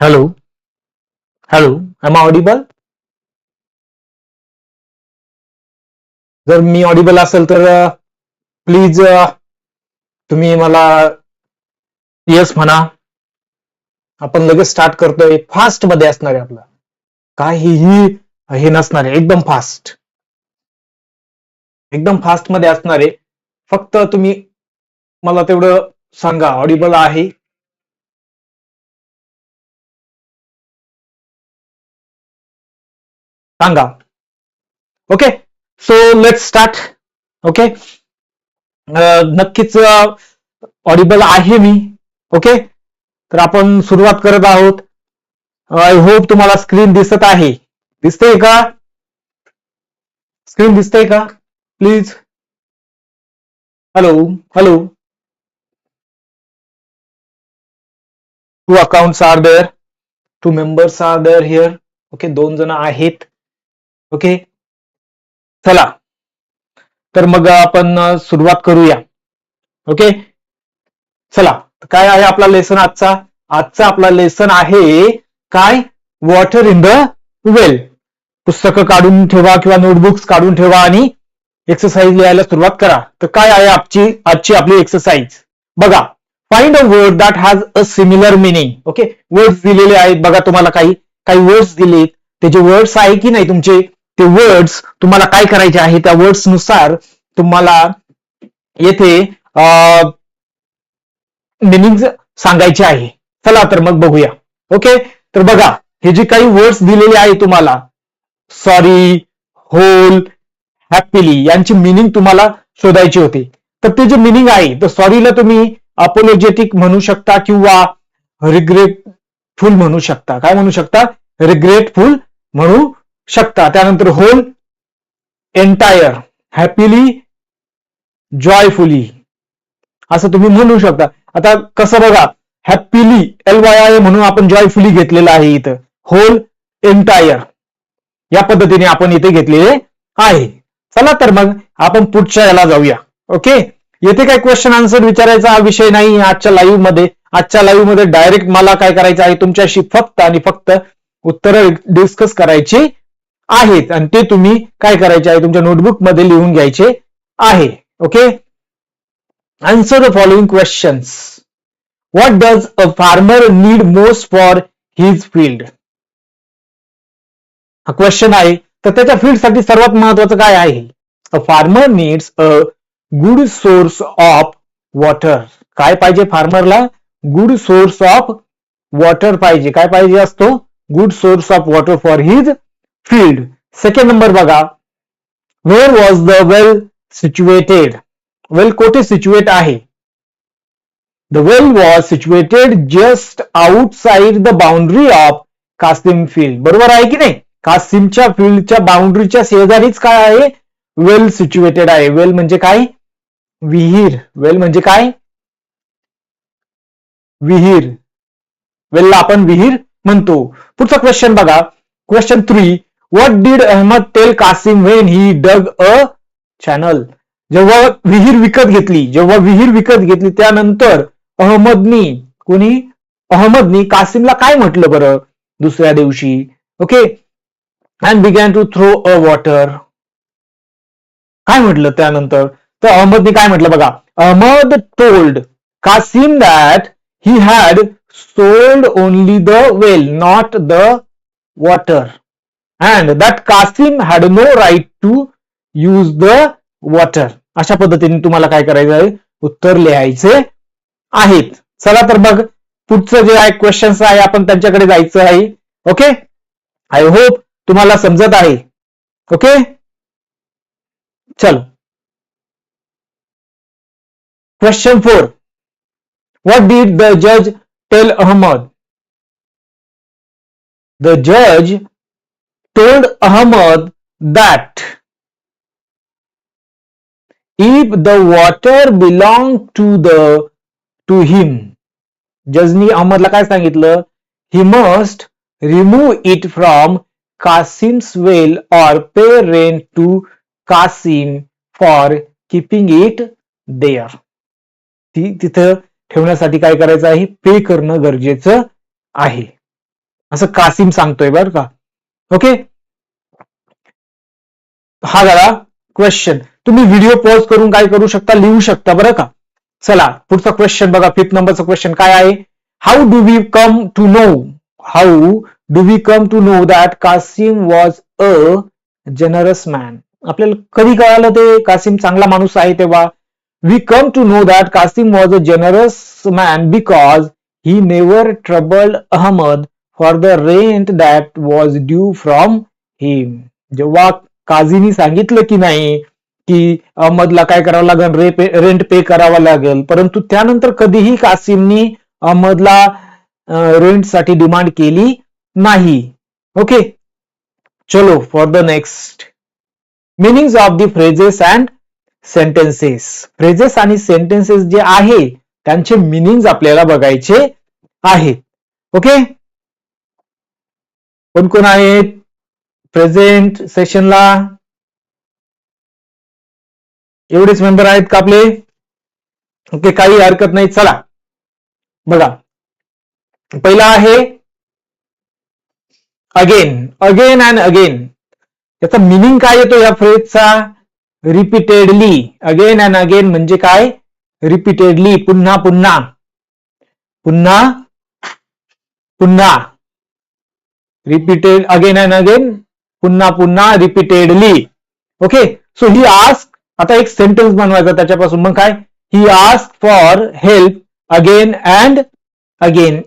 Hello hello I Audible जर मी Audible असेल तर प्लीज तुम्ही मला येस म्हणा. आपण लगेच स्टार्ट करतोय. फास्टमध्ये असणार आहे आपला. काहीही हे नसणार आहे. एकदम फास्ट एकदम फास्टमध्ये असणार आहे. फक्त तुम्ही मला तेवढं सांगा. ऑडिबल आहे? सांगा. Okay so let start okay नक्कीच ऑडिबल आहे मी. ओके तर आपण सुरुवात करत आहोत. आय होप तुम्हाला स्क्रीन दिसत आहे. दिसते का? स्क्रीन दिसते का? Please hello hello two accounts are there two members are there here okay दोन जण आहेत. ओके चला. तर मग आपण सुरुवात करूया. ओके चला. काय आहे आपला लेसन आजचा? आजचा आपला लेसन आहे काय? वॉटर इन द वेल पुस्तकं काढून ठेवा किंवा नोटबुक्स काढून ठेवा आणि एक्सरसाइज लिहायला सुरुवात करा. तर काय आहे आजची आजची आपली एक्सरसाइज बघा. Find a word that has a similar meaning okay words दिलेले आहेत. बघा तुम्हाला काही काही वर्ड्स दिलेत. त्याचे वर्ड्स आहे की नाही तुमचे? ते वर्ड्स तुम्हाला काय करायचे आहे त्या वर्ड्सनुसार तुम्हाला येथे मिनिंग सांगायचे आहे. चला तर मग बघूया. ओके तर बघा हे जे काही वर्ड्स दिलेले आहे तुम्हाला सॉरी होल हॅपीली यांची मिनिंग तुम्हाला शोधायची होती. तर ते जे मिनिंग आहे तर सॉरीला तुम्ही अपोलोजेटिक म्हणू शकता किंवा रिग्रेटफुल म्हणू शकता. काय म्हणू शकता? रिग्रेटफुल म्हणू शकता. त्यानंतर होल एंटायर हॅपीली जॉयफुली असं तुम्ही म्हणू शकता. आता कसं बघा हॅपीली एल वाय आय म्हणून आपण जॉयफुली घेतलेलं आहे इथं. होल एंटायर या पद्धतीने आपण इथे घेतलेले आहे. चला तर मग आपण पुढच्या याला जाऊया. ओके? येथे काय क्वेश्चन आन्सर विचारायचा हा विषय नाही आजच्या लाईव्हमध्ये. आजच्या लाईव्हमध्ये डायरेक्ट मला काय करायचं आहे तुमच्याशी फक्त आणि फक्त उत्तरं डिस्कस करायची आहेत. आणि ते तुम्ही काय करायचे आहे? तुमच्या नोटबुकमध्ये लिहून घ्यायचे आहे. Okay answer the following questions what does a farmer need most for his field हा क्वेश्चन आहे. तर त्याच्या फील्डसाठी सर्वात महत्वाचं काय आहे? A farmer needs a good source of water काय पाहिजे फार्मरला गुड सोर्स ऑफ वॉटर पाहिजे. काय पाहिजे असतो? Good source of water for his field second number बघा. Where was the well situated well कोठे सिच्युएट आहे? The well was situated just outside the boundary of Kasim field बरोबर आहे की नाही? कासिमच्या फील्डच्या बाउंड्रीच्या शेजारीच काय आहे? वेल सिच्युएटेड आहे. वेल म्हणजे काय? विहीर. वेल म्हणजे काय? विहीर. वेलला आपण विहीर म्हणतो. पुढचा क्वेश्चन बघा. Question three what did Ahmad tell Kasim when he dug a channel जेव्हा विहीर विकत घेतली जेव्हा विहीर विकत घेतली त्यानंतर अहमदनी कोणी? अहमदनी कासिमला काय म्हटलं बरं दुसऱ्या दिवशी? Okay and began to throw a water काय म्हटलं त्यानंतर? तर अहमदनी काय म्हटलं बघा? Ahmad told Kasim that he had sold only the well not the water and that Kasim had no right to use the water अशा पद्धतीने तुम्हाला काय करायचं आहे? उत्तर लिहायचे आहेत. चला तर मग पुढचं जे आहे क्वेश्चन्स आहे आपण त्यांच्याकडे जायचं आहे. ओके आय होप तुम्हाला समजत आहे. ओके चलो. Question four what did the जज टेल अहमद द जज told Ahmad that if the water belong to the to him जजनी अहमदला काय सांगितलं? He must remove it from Kasim's well or pay rent to Kasim for keeping it there ती तिथं ठेवण्यासाठी काय करायचं आहे? पे करणं गरजेचं आहे. असं कासिम सांगतोय बरं का. ओके हा झाला क्वेश्चन तुम्ही व्हिडिओ पॉज करून काय करू शकता? लिहू शकता बरं का? चला पुढचा क्वेश्चन बघा. फिफ्थ नंबरचा क्वेश्चन काय आहे? How do we come to know how do we come to know that Kasim was a generous man आपल्याला कधी कळालं ते? कासिम चांगला माणूस आहे तेव्हा. We come to know that Kasim was a generous man because he never troubled Ahmad for the rent that was due from him जेव्हा काझीनी सांगितलं की नाही की अहमदला काय करावं लागेल? रे रेंट पे करावं लागेल. परंतु त्यानंतर कधीही कासिमनी अहमदला रेंटसाठी डिमांड केली नाही. ओके चलो for the next meanings of the phrases and sentences phrases आणि सेंटेन्सेस जे आहे त्यांचे मिनिंग्स आपल्याला बघायचे आहेत. ओके कोण कोण आहेत? प्रेझेंट सेशनला एवढेच मेंबर आहेत का आपले? ओके काही हरकत नाही. चला. बघा. पहिला आहे. अगेन अगेन अँड अगेन याचा मिनिंग काय येतो या फ्रेजचा रिपीटेडली अगेन अँड अगेन म्हणजे काय? रिपीटेडली पुन्हा पुन्हा. पुन्हा पुन्हा. रिपीटेड अगेन अँड अगेन पुन्हा पुन्हा repeatedly okay so he ask आता एक सेंटेन्स बनवायचा त्याच्यापासून. मग काय? He ask for help again and again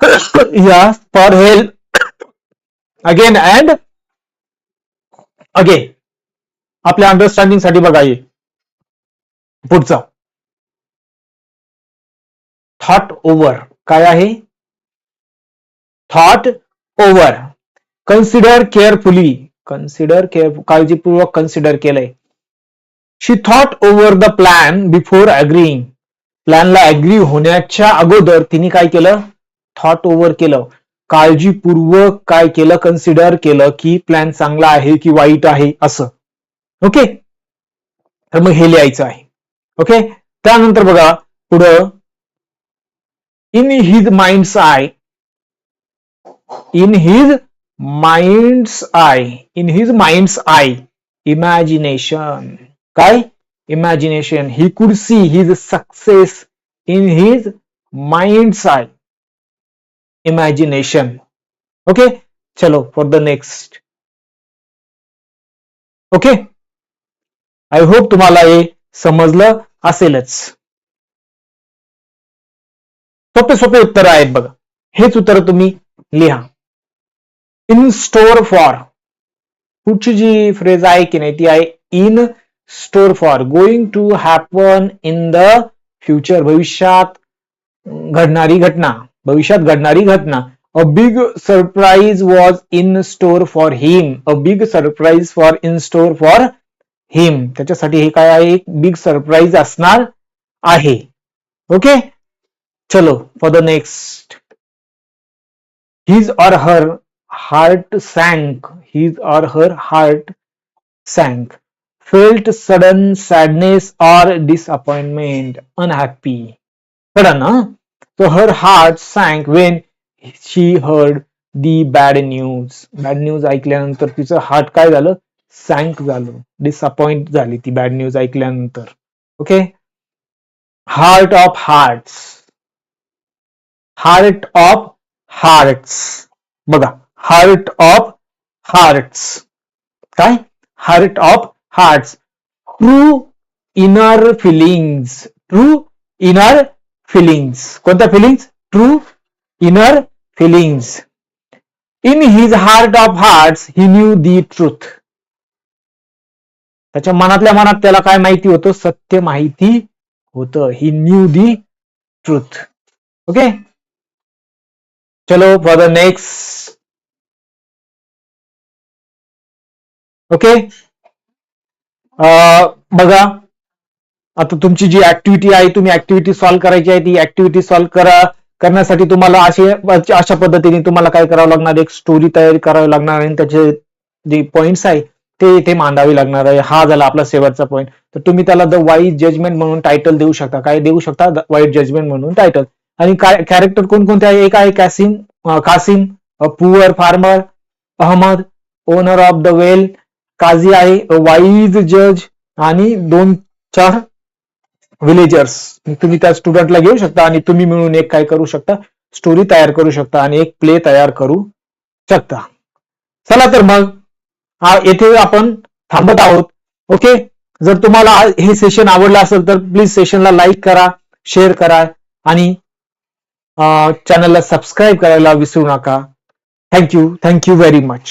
he ask for help again and again आपल्या अंडरस्टँडिंगसाठी बघा पुढचा. थॉट ओव्हर काय आहे? Thought over consider carefully consider care काळजीपूर्वक कन्सिडर केलंय. She thought over the plan before agreeing प्लॅनला agree होण्याच्या अगोदर तिने काय केलं? थॉट ओव्हर केलं. काळजीपूर्वक काय केलं? कन्सिडर केलं की प्लॅन चांगला आहे की वाईट आहे असं. ओके तर मग हे लिहायचं आहे. ओके त्यानंतर बघा पुढं. In his mind's eye in his mind's eye in his mind's eye imagination काय imagination he could see his success in his mind's eye imagination okay चलो for the next okay I hope तुम्हाला हे समजलं असेलच. सोपे सोपे उत्तर आहेत बघा. हेच उत्तर तुम्ही लिहा. इन स्टोर फॉर पुढची जी फ्रेज आहे की नाही ती आहे in store for going to happen in the future भविष्यात घडणारी घटना. भविष्यात घडणारी घटना. A big surprise was in store for him a big surprise for in store for him त्याच्यासाठी हे काय आहे? एक बिग सरप्राईज असणार आहे. ओके चलो for the next His or her heart sank his or her heart sank felt sudden sadness or disappointment unhappy कळलं ना So her heart sank when she heard the bad news. Bad news ऐकल्यानंतर तिचं heart काय झालं सँक झालं disappoint झाली ती bad news ऐकल्यानंतर okay heart of hearts heart of hearts. बघा हार्ट ऑफ हार्ट्स. काय? Heart of hearts. True inner feelings. True inner feelings. कोणत्या feelings? True inner feelings. In his heart of hearts he knew the truth त्याच्या मनातल्या मनात त्याला काय माहिती होतं? सत्य माहिती होतं. He knew the truth okay चलो फॉर द नेक्स्ट ओके बघा. आता तुमची जी ऍक्टिव्हिटी आहे तुम्ही ऍक्टिव्हिटी सॉल्व्ह करायची आहे ती ऍक्टिव्हिटी सॉल्व्ह करा. करण्यासाठी तुम्हाला असे अशा पद्धतीने तुम्हाला काय करावं लागणार? एक स्टोरी तयारी करावी लागणार आणि त्याचे जे पॉइंट्स आहे ते इथे मांडावे लागणार आहे. हा झाला आपला शेवटचा पॉईंट तर तुम्ही त्याला द वाईट जजमेंट म्हणून टायटल देऊ शकता. काय देऊ शकता? वाईट जजमेंट म्हणून टायटल आणि काय कॅरेक्टर कोणकोणते आहे? एक आहे Cassim Kasim poor farmer Ahmed owner of the well Kazi आहे वाईज जज आणि दोन चार विलेजर्स तुम्ही त्या स्टुडंटला घेऊ शकता आणि तुम्ही मिळून एक काय करू शकता? स्टोरी तयार करू शकता आणि एक प्ले तयार करू शकता. चला तर मग हा येथे आपण थांबत आहोत. ओके? जर तुम्हाला हे सेशन आवडलं असेल तर प्लीज सेशनला लाईक करा शेअर करा आणि चॅनलला सबस्क्राईब करायला विसरू नका. Thank you thank you very much